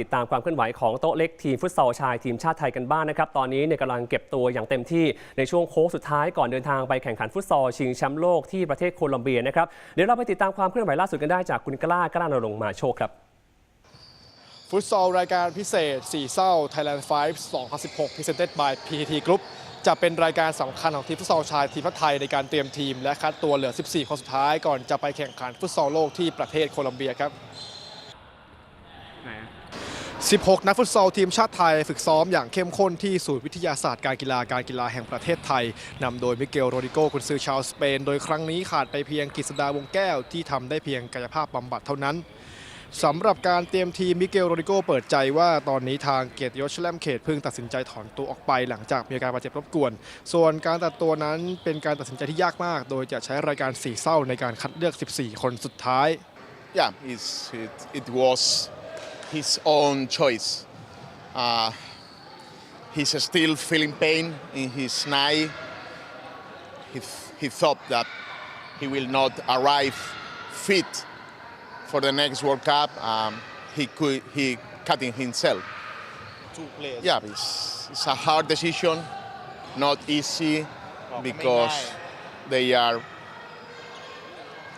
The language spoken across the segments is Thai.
ติดตามความเคลื่อนไหวของโต๊ะเล็กทีมฟุตซอลชายทีมชาติไทยกันบ้างนะครับ ตอนนี้เนี่ยกำลังเก็บตัวอย่างเต็มที่ในช่วงโค้งสุดท้ายก่อนเดินทางไปแข่งขันฟุตซอลชิงแชมป์โลกที่ประเทศโคลอมเบียนะครับ เดี๋ยวเราไปติดตามความเคลื่อนไหวล่าสุดกันได้จากคุณกล้ากล้านรงมาโชคครับฟุตซอลรายการพิเศษ4เศร้า Thailand 5 2016 Presented by PTT Group จะเป็นรายการสำคัญของทีมฟุตซอลชายทีมชาติไทยในการเตรียมทีม และคัดตัวเหลือ 14 คนสุดท้ายก่อนจะไปแข่งขันฟุตซอลโลกที่ประเทศโคลอมเบียครับ 16 นักฟุตซอลทีมชาติไทยฝึกซ้อมอย่างเข้มข้นที่ศูนย์วิทยาศาสตร์การกีฬาการกีฬาแห่งประเทศไทย นำโดยมิเกลโรดิโกกุนซือชาวสเปน โดยครั้งนี้ขาดไปเพียงกฤษดาวงแก้วที่ทำได้เพียงกายภาพบำบัดเท่านั้นสำหรับการเตรียมทีมมิเกลโรดิโกเปิดใจว่าตอนนี้ทางเกียรติยศแชลมเขตเพิ่งตัดสินใจถอนตัวออกไปหลังจากมีอาการบาดเจ็บรบกวน ส่วนการตัดตัวนั้นเป็นการตัดสินใจที่ยากมาก โดยจะใช้รายการสี่เศร้าในการคัดเลือก 14 คนสุดท้าย yeah, it's, it, it was his own choice. Uh, he's still feeling pain in his knee. He, he thought that he will not arrive fit for the next World Cup. Um, he could he cutting himself. two players Yeah, it's, it's a hard decision, not easy because they are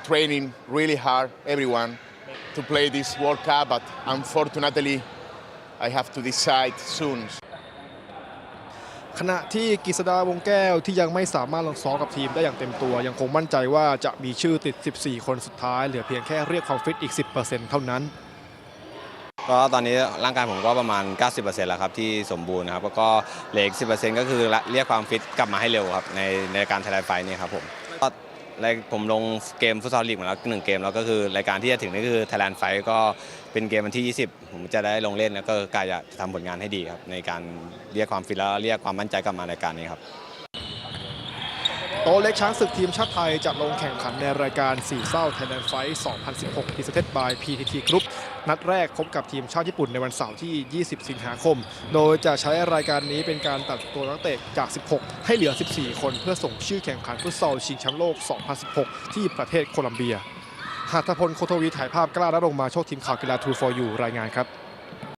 training really hard, everyone, to play this World Cup. But unfortunately, I have to decide soon. ขณะที่กฤษดาวงแก้วที่ยังไม่สามารถลงซ้อมกับทีมได้อย่างเต็มตัว ยังคงมั่นใจว่าจะมีชื่อติด 14 คนสุดท้าย เหลือเพียงแค่เรียกความฟิตอีก 10%เท่านั้น ก็ตอนนี้ร่างกายผมก็ประมาณ 90%แล้วครับที่สมบูรณ์นะครับแล้วก็เหลืออีก10%ก็คือเรียกความฟิตกลับมาให้เร็วครับในในการไทยแลนด์ไฟท์นี่ครับผม แรกผมลงเกมฟุตซอลลีกมาแล้วหนึ่งเกมแล้วก็คือรายการที่จะถึงนี่คือไทยแลนด์ไฟก็เป็นเกมวันที่ 20 ผมจะได้ลงเล่นแล้วก็กายจะทำผลงานให้ดีครับในการเรียกความฟิตแล้วเรียกความมั่นใจกลับมาในการนี้ครับ โตเล็กช้างศึกทีมชาติไทยจะลงแข่งขันในรายการ4เศร้า Thailand Fight 2016 Presented by PTT Group นัดแรกพบกับทีมชาติญี่ปุ่นในวันเสาร์ที่ 20 สิงหาคม โดยจะใช้รายการนี้เป็นการตัดตัวนักเตะจาก 16 ให้เหลือ 14 คนเพื่อส่งชื่อแข่งขันฟุตซอลชิงแชมป์โลก 2016 ที่ประเทศโคลัมเบีย หาทพลโคโทวีถ่ายภาพกล้าและลงมาโชคทีมข่าวกีฬา True for You รายงานครับ